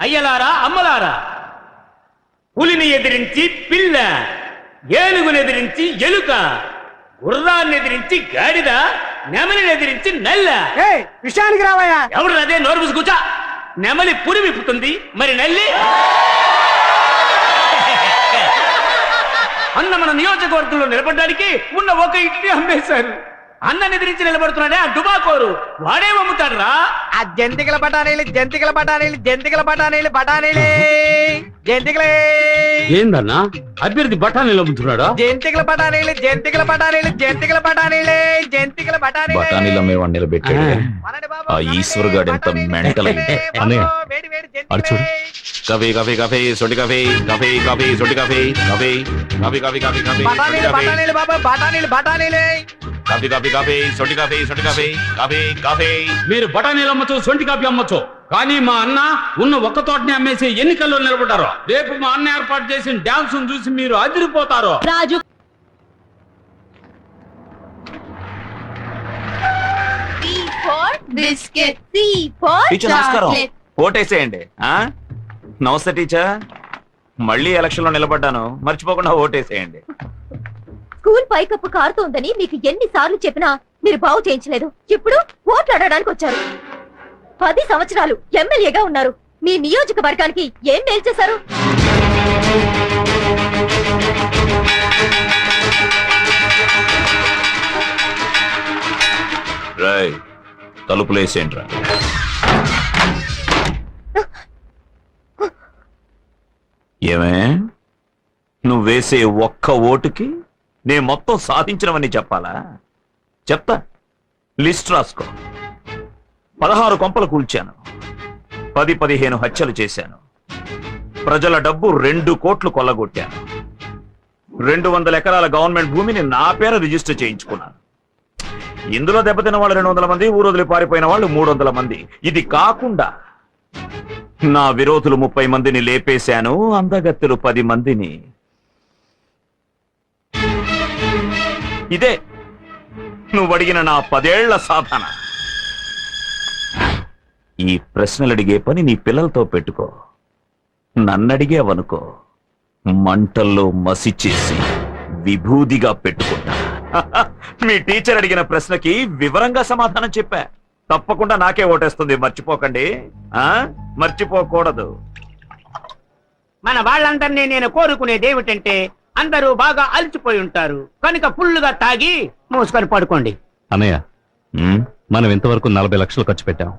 అయ్యలారా అమ్మలారా? పులిని ఎదిరించి పిల్ల ఏనుగుని ఎదిరించి ఎలుక గుర్రాన్ని ఎదిరించి గాడిద నెమలిని ఎదిరించి నల్ల. విషయానికి రావయ్యా. ఎవరు అదే నోరు కూర్చో. నెమలి పురి విప్పుతుంది మరి నల్లి? అన్న మన నియోజకవర్గంలో నిలబడడానికి ఉన్న ఒక ఇంటిని అమ్మేశారు. అన్నని ఎదిరించి నిలబడుతున్నాడే ఆ డుబాకోరు. వాడే అమ్ముతాడురా? ఆ జంతికల బఠానీలు జంతికల బఠానీలు జంతికల బఠానీలు బఠానీలే. జంతికలే. ఏందన్నా? అభ్యర్థి బఠానీలు అమ్ముతున్నాడా? జంతికల బఠానీలు జంతికల బఠానీలు జంతికల బఠానీలే జంతికల బఠానీలే. బఠానీలో మేము నిలబెట్టాడు ఆ. ఈశ్వర్ గాడు ఎంత మెంటల్ అన్నయ్య, అటు చూడు. కాఫీ కాఫీ కాఫీ సొంటి కాఫీ కాఫీ కాఫీ సొంటి coffee coffee coffee coffee coffee coffee. బఠానీలు బఠానీలు బాబా బఠానీలు బఠానీలే. కాఫీ కాఫీ కాఫీ సొంటి కాఫీ సొంటి కాఫీ కాఫీ కాఫీ. మీరు బఠానీలు అమ్మచ్చు సొంటి కాపీ అమ్మచ్చు. కానీ మా అన్న ఉన్న ఒక్క తోటని అమ్మేసి ఎన్నికల్లో నిలబడ్డారు. రేపు మా అన్న ఏర్పాటు చేసిన డాన్స్ చూసి మీరు అదిరిపోతారు. రాజు టీచర్ నమస్కారం. ఓటేసేయండి ఆ? నమస్తే టీచర్. మళ్ళీ ఎలక్షన్లో నిలబడ్డాను. మర్చిపోకుండా ఓటేసేయండి. స్కూల్ పైకప్పు కారుతోందని మీకు ఎన్ని సార్లు చెప్పినా మీరు బాగు చేయించలేదు. ఇప్పుడు ఓట్లు అడగడానికి వచ్చారు. పది సంవత్సరాలు ఎమ్మెల్యేగా ఉన్నారు. మీ నియోజకవర్గానికి ఏం మేలు చేశారు? రాయ్ తలుపులేసేయండి ఏమే? ఒక్క ఓటుకి నేను మొత్తం సాధించినవని చెప్పాలా? చెప్తా. లిస్ట్ రాసుకో. పదహారు కొంపలు కూల్చాను. పది పదిహేను హత్యలు చేశాను. ప్రజల డబ్బు రెండు కోట్లు కొల్లగొట్టాను. రెండు వందల ఎకరాల గవర్నమెంట్ భూమిని నా పేర రిజిస్టర్ చేయించుకున్నాను. ఇందులో దెబ్బతిన వాళ్ళు రెండు వందల మంది ఊరొదిలి పారిపోయిన వాళ్ళు మూడు వందల మంది. ఇది కాకుండా నా విరోధులు ముప్పై మందిని లేపేశాను అందగత్తెలు పది మందిని ఇదే నువ్వు అడిగిన నా పదేళ్ళ సాధన. ఈ ప్రశ్నలు అడిగే పని నీ పిల్లలతో పెట్టుకో. నన్నడిగేవనుకో మంటల్లో మసి చేసి విభూదిగా పెట్టుకుంటా. మీ టీచర్ అడిగిన ప్రశ్నకి వివరంగా సమాధానం చెప్పా. తప్పకుండా నాకే ఓటేస్తుంది మర్చిపోకండి. ఆ? మర్చిపోకూడదు. మన వాళ్ళందరినీ నేను కోరుకునేది ఏమిటంటే అందరూ బాగా అలసిపోయి ఉంటారు. కనుక ఫుల్లుగా తాగి మూసుకొని పడుకోండి. అన్నయ్య మనం ఇంతవరకు నలభై లక్షలు ఖర్చు పెట్టాం.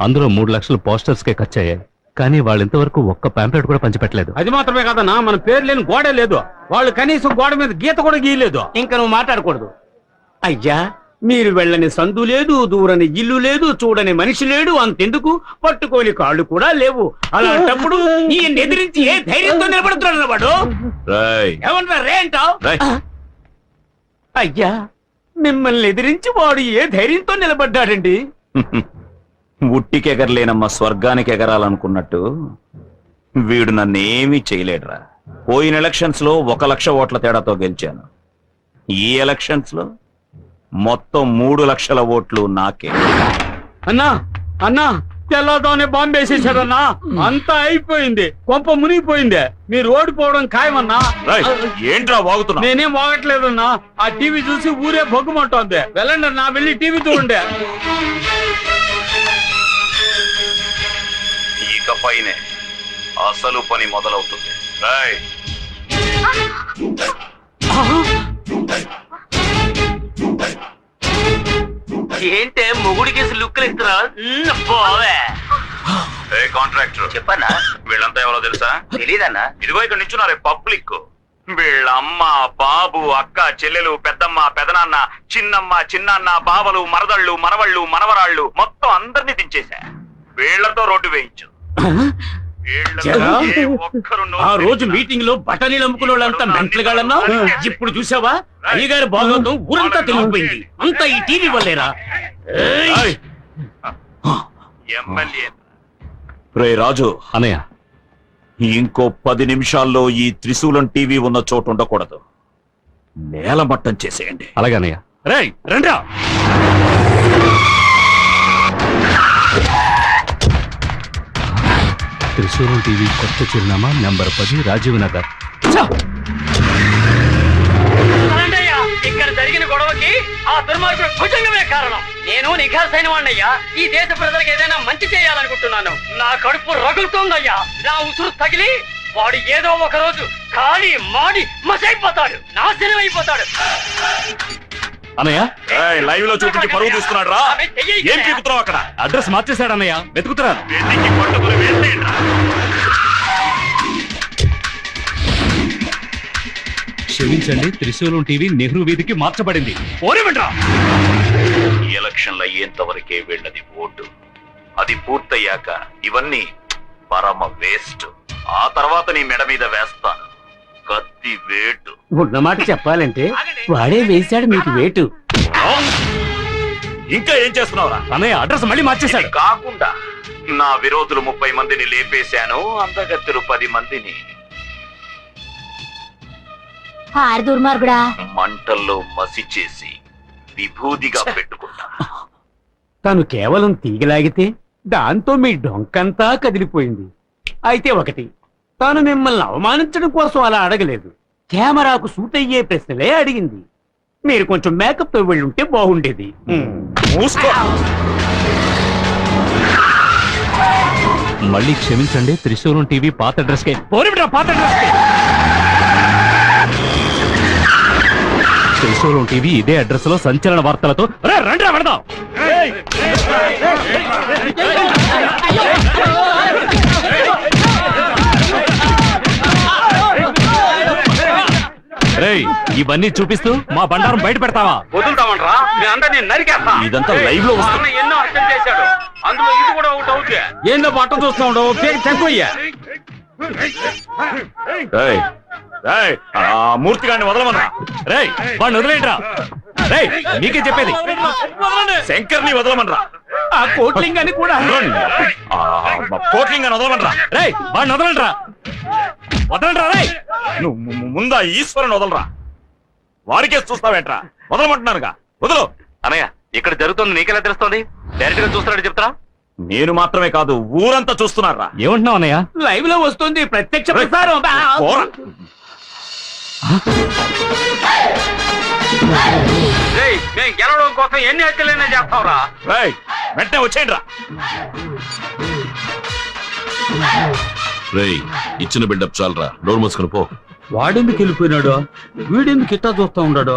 అందులో మూడు లక్షలు పోస్టర్స్ కే ఖర్చు అయ్యాయి కానీ వాళ్ళు ఇంతవరకు ఒక్క పాంప్లెట్ కూడా పంచిపెట్టలేదు. అది మాత్రమే కాదన్నా మన పేరు లేని గోడే లేదు. వాళ్ళు కనీసం గోడ మీద గీత కూడా గీయలేదు. ఇంకా నువ్వు మాట్లాడకూడదు. అయ్యా మీరు వెళ్ళని సందు లేదు దూరని ఇల్లు లేదు చూడని మనిషి లేడు అంతెందుకు? పట్టుకోని కాళ్ళు కూడా లేవు. అలాంటప్పుడు ఎదిరించి ఏ ధైర్యంతో నిలబడుతున్నాడు వాడు రే అంటావ్? అయ్యా మిమ్మల్ని ఎదిరించి వాడు ఏ ధైర్యంతో నిలబడ్డాడండి? ఉట్టికి ఎగరలేనమ్మ స్వర్గానికి ఎగరాలనుకున్నట్టు వీడు నన్నేమీ చేయలేడురా. పోయిన ఎలక్షన్స్లో ఒక లక్ష ఓట్ల తేడాతో గెలిచాను. ఈ ఎలక్షన్స్లో మొత్తం మూడు లక్షల ఓట్లు నాకే. అన్నా అన్నా తెల్లతోనే బాంబు వేసేసాడన్నా అంతా అయిపోయింది. కొంప మునిగిపోయింది. మీరు ఓడిపోవడం ఖాయమన్నా? రేయ్, ఏంట్రా వాగుతున్నా నేనేం వాగట్లేదన్నా ఆ టీవీ చూసి ఊరే బొగ్గుమంటోంది వెళ్ళండి అన్నా వెళ్ళి టీవీ చూడండి. ఇకపైనే అసలు పని మొదలవుతుంది. రేయ్, ఏంటే లుక్కులు ఇస్తున్నా? పోవే. ఏ కాంట్రాక్టర్. చెప్పన్నా? వీళ్ళంతా ఎవరో తెలుసా? తెలీదన్నా? ఇదిగో ఇక్కడ నించున్నారే పబ్లిక్. వీళ్ళ అమ్మ బాబు అక్క చెల్లెలు పెద్దమ్మ పెదనాన్న చిన్నమ్మ చిన్నాన్న బావలు మరదళ్ళు మనవళ్ళు మనవరాళ్ళు మొత్తం అందరినీ దించేశా. వీళ్ళతో రోడ్డు వేయించు. ఆ రోజు మీటింగ్లో బఠానీలు అమ్ముకునే వాళ్ళంతా మెంట్లుగాళ్ళన్నా ఇప్పుడు చూసావా? అయ్యగారి భాగవతం ఊరంతా తెలిగిపోయింది అంతా ఈ టీవీ వల్లేరా? రే రాజు. అన్నయ్య. ఇంకో పది నిమిషాల్లో ఈ త్రిశూలం టీవీ ఉన్న చోటు ఉండకూడదు. నేలమట్టం చేసేయండి. అలాగే అన్నయ్య. రేయ్ రండ్రా టీవీ కొత్త చిరునామా నంబర్ పది రాజీవ్ నగర్. ఇక్కడ జరిగిన గొడవకి ఆ దుర్మార్గుడు భుజంగమే కారణం. నేను నిఘాసైన వాడినయ్యా ఈ దేశ ప్రజలకు ఏదైనా మంచి చేయాలనుకుంటున్నాను. నా కడుపు రగులుతోందయ్యా. నా ఉసురు తగిలి వాడు ఏదో ఒక రోజు ఖాళీ మాడి మసైపోతాడు. నాశనం అయిపోతాడు అన్నయ్య? లైవ్లో చూపించి పరువు రా. ఏం పీకుతున్నావు అక్కడ? అడ్రస్ మార్చేశాడు అన్నయ్య. వెతుకుతున్నాను. క్షమించండి త్రిశూలం టీవీ నెహ్రూ వీధికి మార్చబడింది. ఈ ఎలక్షన్లు అయ్యేంత వరకే వెళ్ళది ఓటు. అది పూర్తయ్యాక ఇవన్నీ పరమ వేస్ట్. ఆ తర్వాత నీ మెడ మీద వేస్తాను. కత్తి వేటు. ఉన్నమాట చెప్పాలంటే వాడే వేశాడు మీకు వేటు. ఇంకా ఏం చేస్తున్నావురా? అన్నయ్య అడ్రస్ మళ్ళీ మార్చేశాడు. కాకుండా నా విరోధులు ముప్పై మందిని లేపేశాను అందగత్తెలు పది మందిని. ఆరు దుర్మార్గుడా? మంటల్లో మసి చేసి విభూదిగా పెట్టుకున్నా. తను కేవలం తీగలాగితే దాంతో మీ డొంకంతా కదిలిపోయింది. అయితే ఒకటి తాను మిమ్మల్ని అవమానించడం కోసం అలా అడగలేదు కెమెరాకు సూట్ అయ్యే ప్రశ్నలే అడిగింది మీరు కొంచెం మేకప్తో వెళ్ళుంటే బాగుండేది మళ్ళీ క్షమించండి త్రిశూలం టీవీ పాత పోనివిడ్రా పాత త్రిశూలం టీవీ ఇదే అడ్రస్లో సంచలన వార్తలతో రండిరా రేయ్ ఇవన్నీ చూపిస్తూ మా బండారం బయట పెడతావా? వదులుతామంట్రా. నరికేస్తా. ఇదంతా లైవ్లో వస్తుంది. మా అన్న ఎన్నో హత్యలు చేశాడు. అందులో ఇది కూడా ఒకటి అవుతుంది ఏందో పట్ట చూస్తా ఉండవు. తక్కువయ్యా ఏయ్, ఏయ్, ఆ మూర్తి గారిని వదలమన్నా. రేయ్ వాడిని వదిలేంట్రా రేయ్ మీకే చెప్పేది. శంకర్ని వదలమనరా ఆ కోట్లింగాన్ని కూడా. ఆ, మా కోట్లింగ్ అని వదలమనరా రేయ్ వాడిని వదలంట్రా వదలంట్రా రేయ్. నువ్వు ము- ము- ముందా ఈశ్వరుని వదలరా? వారికే చూస్తావేంట్రా? వదలమంటున్నానుగా. వదలు. అనయ్య ఇక్కడ జరుగుతుంది నీకెలా తెలుస్తుంది? డైరెక్ట్గా చూస్తున్నట్టు చెప్తారా నేను మాత్రమే కాదు ఊరంతా చూస్తున్నారా? ఏమంటున్నావు అన్నయ్య? లైవ్లో వస్తుంది ప్రత్యక్ష ప్రసారం. గెలవడం కోసం ఎన్ని హత్యలైనా చేస్తావురా? రేయ్, వెంటనే వచ్చేయండి రా రేయ్ ఇచ్చిన బిల్డప్ చాలరా. డోర్ మూసుకొని పో. వాడెందుకు వెళ్ళిపోయినాడు? వీడెందుకు ఇట్టా చూస్తా ఉన్నాడు?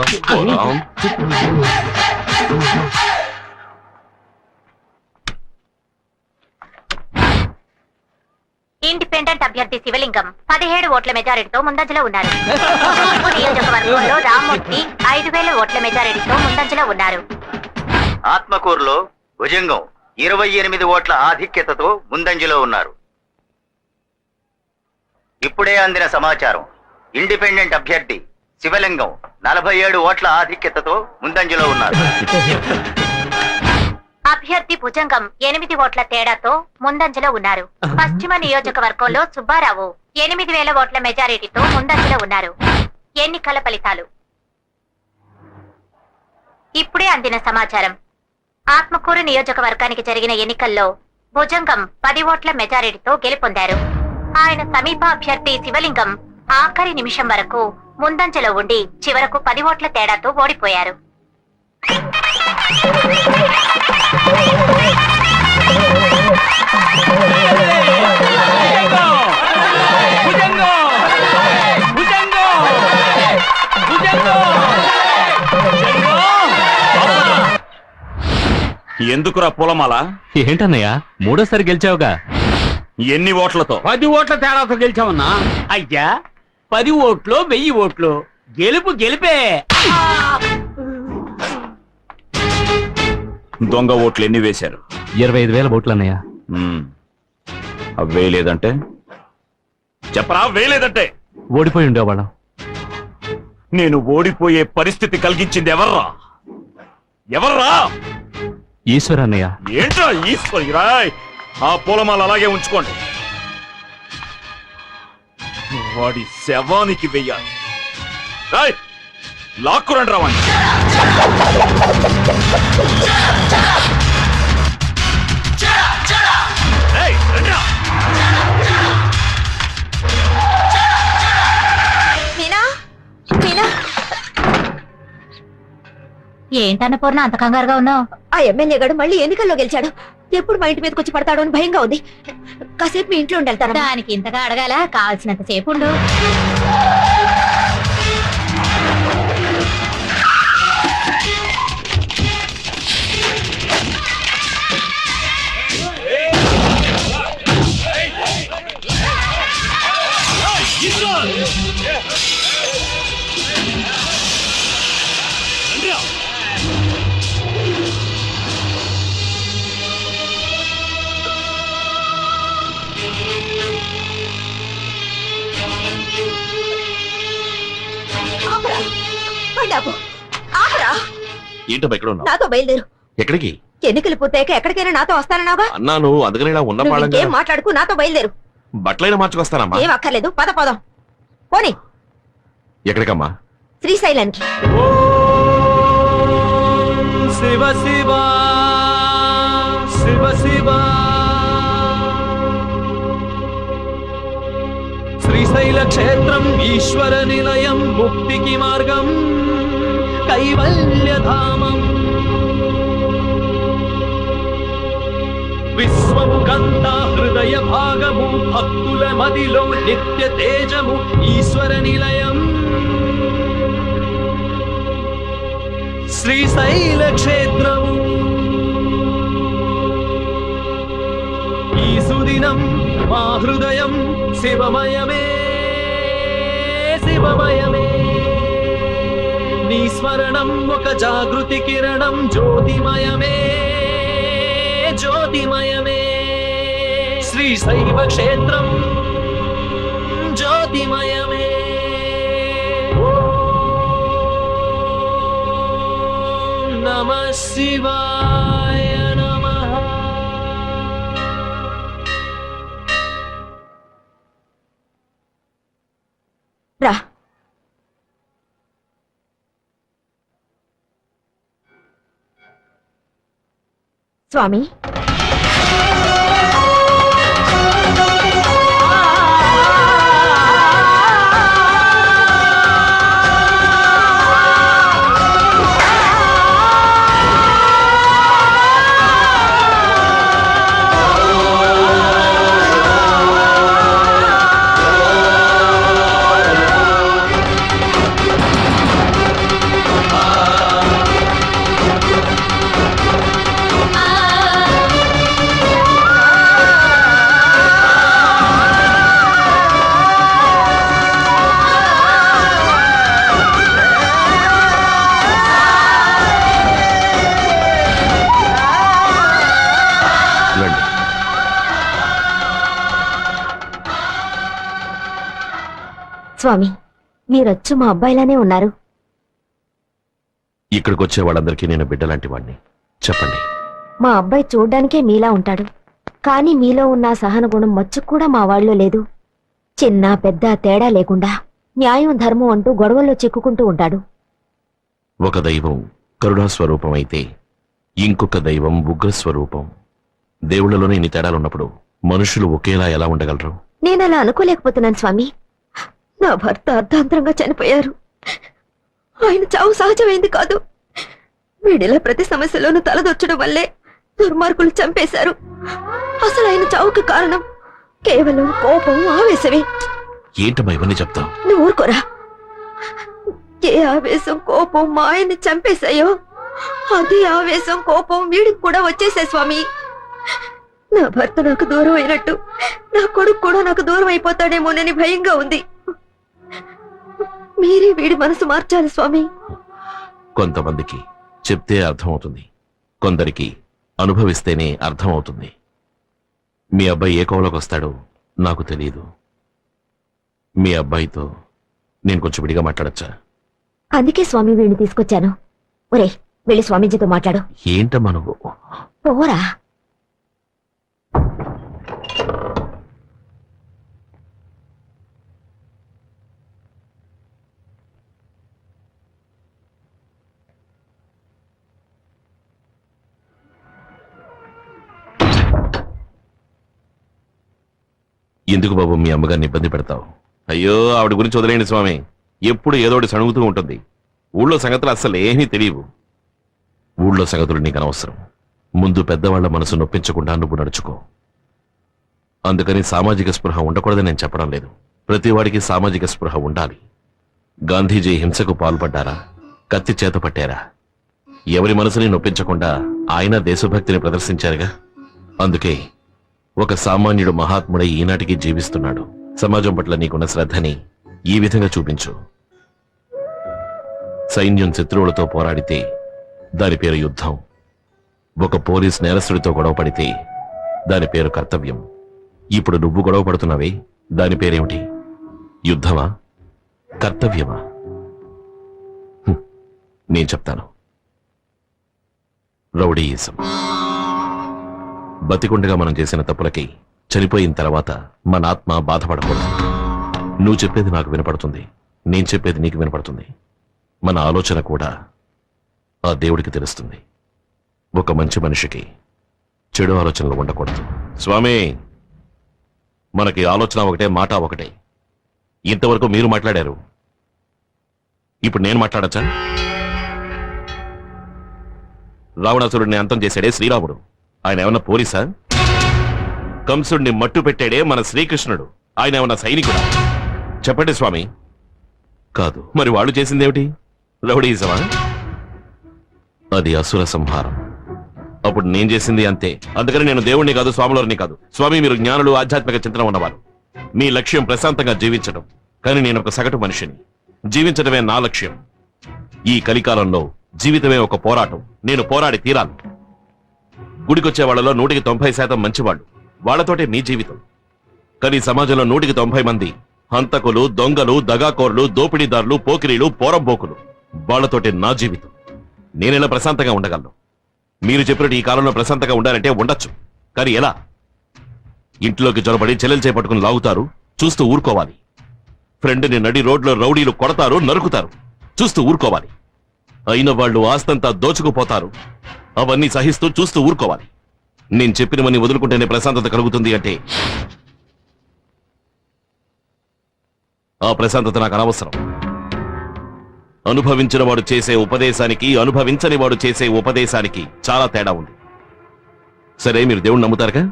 ఇండిపెండెంట్ అభ్యర్థి శివలింగం పదిహేడు ఓట్ల మెజారిటీతో ముందంజలో ఉన్నారు. నియోజకవర్గంలో రామ్మూర్తి ఐదు వేల ఓట్ల మెజారిటీతో ముందంజలో ఉన్నారు. ఆత్మకూరులో భుజంగం ఇరవై ఎనిమిది ఓట్ల ఆధిక్యతతో ముందంజలో ఉన్నారు. ఇప్పుడే అందిన సమాచారం ఇండిపెండెంట్ అభ్యర్థి శివలింగం నలభై ఏడు ఓట్ల ఆధిక్యతతో ముందంజలో ఉన్నారు. అభ్యర్థి భుజంగం ఎనిమిది ఓట్ల తేడాతో ముందంజలో ఉన్నారు. పశ్చిమ నియోజకవర్గంలో సుబ్బారావు ఎనిమిది వేల ఓట్ల మెజారిటీతో ముందంజలో ఉన్నారు. ఎన్నికల ఫలితాలు. ఇప్పుడే అందిన సమాచారం. ఆత్మకూరు నియోజకవర్గానికి జరిగిన ఎన్నికల్లో భుజంగం పది ఓట్ల మెజారిటీతో గెలుపొందారు. ఆయన సమీప అభ్యర్థి శివలింగం ఆఖరి నిమిషం వరకు ముందంజలో ఉండి చివరకు పది ఓట్ల తేడాతో ఓడిపోయారు. ఎందుకురా పొలమాల? ఏంటన్నయ్య? మూడోసారి గెలిచావుగా. ఎన్ని ఓట్లతో? పది ఓట్ల తేడాతో గెలిచామన్నా అయ్యా పది ఓట్లు వెయ్యి ఓట్లు. గెలుపు గెలిపే. దొంగ ఓట్లు ఎన్ని వేశారు? ఇరవై ఐదు వేల ఓట్లు అన్నయ్య. అవి వేయలేదంటే? చెప్పరా వేయలేదంటే? ఓడిపోయి ఉండేవాళ్ళం. నేను ఓడిపోయే పరిస్థితి కలిగించింది ఎవర్రా? ఎవర్రా? ఈశ్వర్ అన్నయ్య. ఏంట్రా ఈశ్వరి? రాయ్ ఆ పూలమాల అలాగే ఉంచుకోండి. వాడి శవానికి వెయ్యాలి. రాయ్ లాక్కురండి రావండి ఏంటన్నపూర్ణ అంత కంగారుగా ఉన్నావు ఆ ఎమ్మెల్యే గారు మళ్ళీ ఎన్నికల్లో గెలిచాడు ఎప్పుడు మా ఇంటి మీదకి వచ్చి పడతాడో అని భయంగా ఉంది కాసేపు మీ ఇంట్లో ఉండి వెళ్తాను దానికి ఇంతగా అడగాల కావాల్సినంత సేపు ఉండు ఆపరా బండి ఆపు. ఆపరా ఏంటమ్మా ఇక్కడ ఉన్నావు? నాతో బయలుదేరు. ఎక్కడికి? ఎన్నికలు పూర్తయ్యాక ఎక్కడికైనా నాతో వస్తానన్నావా అన్నాను అందుకని ఇలా ఉన్న నువ్వు పాడంగా ఇంకేం మాట్లాడుకు నాతో బయలుదేరు. బట్టలైనా మార్చుకొస్తానమ్మా. ఏం అక్కర్లేదు పద పదం. పోనీ. ఎక్కడికమ్మా? శ్రీశైలానికి శివ శివ శివ శివ. శ్రీశైల క్షేత్రం ఈశ్వర నిలయం ముక్తికి మార్గం. కైవల్యధామం. విశ్వము కంత హృదయ భాగము భక్తుల మదిలో నిత్య తేజము ఈశ్వర నిలయం శ్రీశైల క్షేత్రము ఈ సుదినం మా హృదయం శివమయమే శివమయమే. నీ స్మరణం ఒక జాగృతి కిరణం. జ్యోతిమయమే జ్యోతిమయమే. శ్రీశైవ క్షేత్రం జ్యోతిమయమే. నమ శివా స్వామి స్వామి మీరొచ్చు మా అబ్బాయిలానే ఉన్నారు. ఇక్కడికి వచ్చే వాళ్ళందరికీ నేను బిడ్డలాంటి వాడిని చెప్పండి. మా అబ్బాయి చూడ్డానికే మీలా ఉంటాడు. కానీ మీలో ఉన్న ఆ సహన గుణం మచ్చు కూడా మా వాళ్ళలో లేదు. చిన్న పెద్ద తేడా లేకుండా న్యాయం ధర్మం అంటూ గొడవల్లో చిక్కుకుంటూ ఉంటాడు. ఒక దైవం కరుణా స్వరూపం అయితే ఇంకొక దైవం ఉగ్ర స్వరూపం దేవుళ్ళలోనే ఇన్ని తేడాలున్నప్పుడు మనుషులు ఒకేలా ఎలా ఉండగలరు? నేను అలా అనుకోలేకపోతున్నాను స్వామి. నా భర్త అర్ధాంతరంగా చనిపోయారు. ఆయన చావు సహజమైంది కాదు. వీడిలా ప్రతి సమస్యలోనూ తలదొచ్చడం వల్లే దుర్మార్గులు చంపేశారు. అసలు ఆయన చావుకి కారణం కేవలం కోపం ఆవేశమే. ఏంటమ్మా ఇవన్నీ చెప్తావు? నువ్వు ఊరుకోరా. ఏ ఆవేశం కోపం మా ఆయన్ని చంపేశాయో అదే ఆవేశం కోపం వీడికి కూడా వచ్చేసాయి స్వామి. నా భర్త నాకు దూరం అయినట్టు నా కొడుకు కూడా నాకు దూరం అయిపోతాడేమోనని భయంగా ఉంది. మీరే వీడి మనసు మార్చాలి స్వామి. కొంతమందికి చెప్తే అర్థమవుతుంది. కొందరికి అనుభవిస్తేనే అర్థమవుతుంది. మీ అబ్బాయి ఏ కోవలోకి వస్తాడో నాకు తెలియదు. మీ అబ్బాయితో నేను కొంచెం విడిగా మాట్లాడచ్చా? అందుకే స్వామి వీడిని తీసుకొచ్చాను. ఒరే వెళ్ళి స్వామీజీతో మాట్లాడు. ఏంటమ్మా నువ్వు? పోరా. ఎందుకు బాబు మీ అమ్మగారిని ఇబ్బంది పెడతావు? అయ్యో ఆవిడ గురించి వదిలేండి స్వామి. ఎప్పుడు ఏదోటి సణుగుతూ ఉంటుంది. ఊళ్ళో సంగతులు అస్సలు ఏమీ తెలియవు. ఊళ్ళో సంగతులు నీకు అనవసరం. ముందు పెద్దవాళ్ళ మనసు నొప్పించకుండా నువ్వు నడుచుకో. అందుకని సామాజిక స్పృహ ఉండకూడదని నేను చెప్పడం లేదు. ప్రతివాడికి సామాజిక స్పృహ ఉండాలి. గాంధీజీ హింసకు పాల్పడ్డారా? కత్తి చేత పట్టారా? ఎవరి మనసుని నొప్పించకుండా ఆయన దేశభక్తిని ప్రదర్శించారుగా? అందుకే ఒక సామాన్యుడు మహాత్ముడై ఈనాటికి జీవిస్తున్నాడు. సమాజం పట్ల నీకున్న శ్రద్ధని ఈ విధంగా చూపించు. సైన్యం శత్రువులతో పోరాడితే దాని పేరు యుద్ధం. ఒక పోలీస్ నేరస్తుడితో గొడవ పడితే దాని పేరు కర్తవ్యం. ఇప్పుడు నువ్వు గొడవ పడుతున్నావే దాని పేరేమిటి? యుద్ధమా? కర్తవ్యమా? నేను చెప్తాను. రౌడీయిజం. బతికుండగా మనం చేసిన తప్పులకి చనిపోయిన తర్వాత మన ఆత్మ బాధపడకూడదు. నువ్వు చెప్పేది నాకు వినపడుతుంది. నేను చెప్పేది నీకు వినపడుతుంది. మన ఆలోచన కూడా ఆ దేవుడికి తెలుస్తుంది. ఒక మంచి మనిషికి చెడు ఆలోచనలు ఉండకూడదు. స్వామి మనకి ఆలోచన ఒకటే మాట ఒకటే. ఇంతవరకు మీరు మాట్లాడారు. ఇప్పుడు నేను మాట్లాడచ్చా? రావణాసురుడిని అంతం చేశాడే శ్రీరాముడు. ఆయన ఏమన్నా పోలీసా? కంసుడిని మట్టు పెట్టాడే మన శ్రీకృష్ణుడు. ఆయన ఏమన్నా సైనికుడా? చెప్పండి స్వామి. కాదు మరి వాళ్ళు చేసిందేమిటి? రౌడీజమా? అది అసుర సంహారం. అప్పుడు నేను చేసింది అంతే. అందుకని నేను దేవుణ్ణి కాదు స్వాములని కాదు. స్వామి మీరు జ్ఞానులు ఆధ్యాత్మిక చింతన ఉన్నవారు. మీ లక్ష్యం ప్రశాంతంగా జీవించడం. కానీ నేను ఒక సగటు మనిషిని. జీవించడమే నా లక్ష్యం. ఈ కలికాలంలో జీవితమే ఒక పోరాటం. నేను పోరాడి తీరాలి. గుడికొచ్చే వాళ్ళలో నూటికి తొంభై శాతం మంచివాళ్ళు. వాళ్ళతోటే మీ జీవితం. కానీ సమాజంలో నూటికి తొంభై మంది హంతకులు దొంగలు దగాకోర్లు దోపిడీదారులు పోకిరీలు పోరంపోకులు వాళ్ళతోటి నా జీవితం. నేనెలా ప్రశాంతంగా ఉండగలను? మీరు చెప్పినట్టు ఈ కాలంలో ప్రశాంతంగా ఉండాలంటే ఉండొచ్చు. కానీ ఎలా? ఇంట్లోకి జొరబడి చెల్లెలు చేపట్టుకుని లాగుతారు చూస్తూ ఊరుకోవాలి. ఫ్రెండ్ని నడి రోడ్లో రౌడీలు కొడతారు నరుకుతారు చూస్తూ ఊరుకోవాలి. అయిన వాళ్ళు ఆస్తంతా దోచుకుపోతారు. అవన్నీ సహిస్తూ చూస్తూ ఊరుకోవాలి. నేను చెప్పినవన్నీ వదులుకుంటేనే ప్రశాంతత కలుగుతుంది అంటే ఆ ప్రశాంతత నాకు అనవసరం. అనుభవించిన వాడు చేసే ఉపదేశానికి అనుభవించని వాడు చేసే ఉపదేశానికి చాలా తేడా ఉంది. సరే మీరు దేవుడు నమ్ముతారుగా?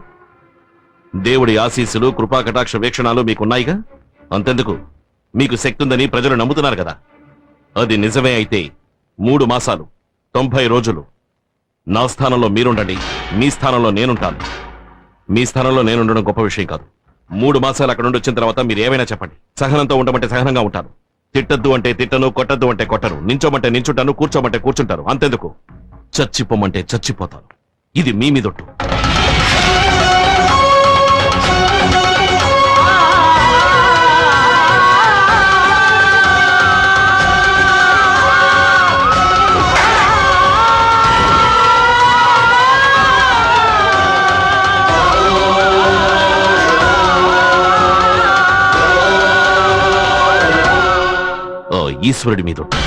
దేవుడి ఆశీస్సులు కృపా కటాక్ష వీక్షణాలు మీకున్నాయిగా? అంతెందుకు? మీకు శక్తి ఉందని ప్రజలు నమ్ముతున్నారు కదా. అది నిజమే అయితే మూడు మాసాలు తొంభై రోజులు నా స్థానంలో మీరుండండి. మీ స్థానంలో నేనుంటాను. మీ స్థానంలో నేనుండడం గొప్ప విషయం కాదు. మూడు మాసాలు అక్కడ నుండి వచ్చిన తర్వాత మీరు ఏమైనా చెప్పండి. సహనంతో ఉండమంటే సహనంగా ఉంటాను. తిట్టద్దు అంటే తిట్టను కొట్టద్దు అంటే కొట్టను. నించోమంటే నించుంటాను కూర్చోమంటే కూర్చుంటారు అంతెందుకు? చచ్చిపోమంటే చచ్చిపోతాను. ఇది మీ మీదొట్టు. ఓ ఈశ్వరుడి మీదొట్టు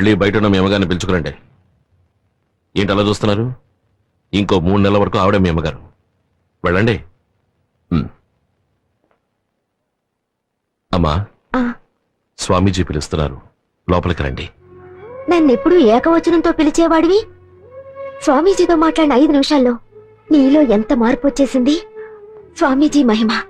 వెళ్ళి బయట ఉన్న మీ అమ్మగారిని పిలుచుకురండి. ఏంటి అలా చూస్తున్నారు? ఇంకో మూడు నెలల వరకు ఆవిడే మీ అమ్మగారు. వెళ్ళండి. అమ్మా ఆ. స్వామీజీ పిలుస్తున్నారు. లోపలికి రండి. నన్నెప్పుడు ఏకవచనంతో పిలిచేవాడివి? స్వామీజీతో మాట్లాడిన ఐదు నిమిషాల్లో నీలో ఎంత మార్పు వచ్చేసింది? స్వామీజీ మహిమ.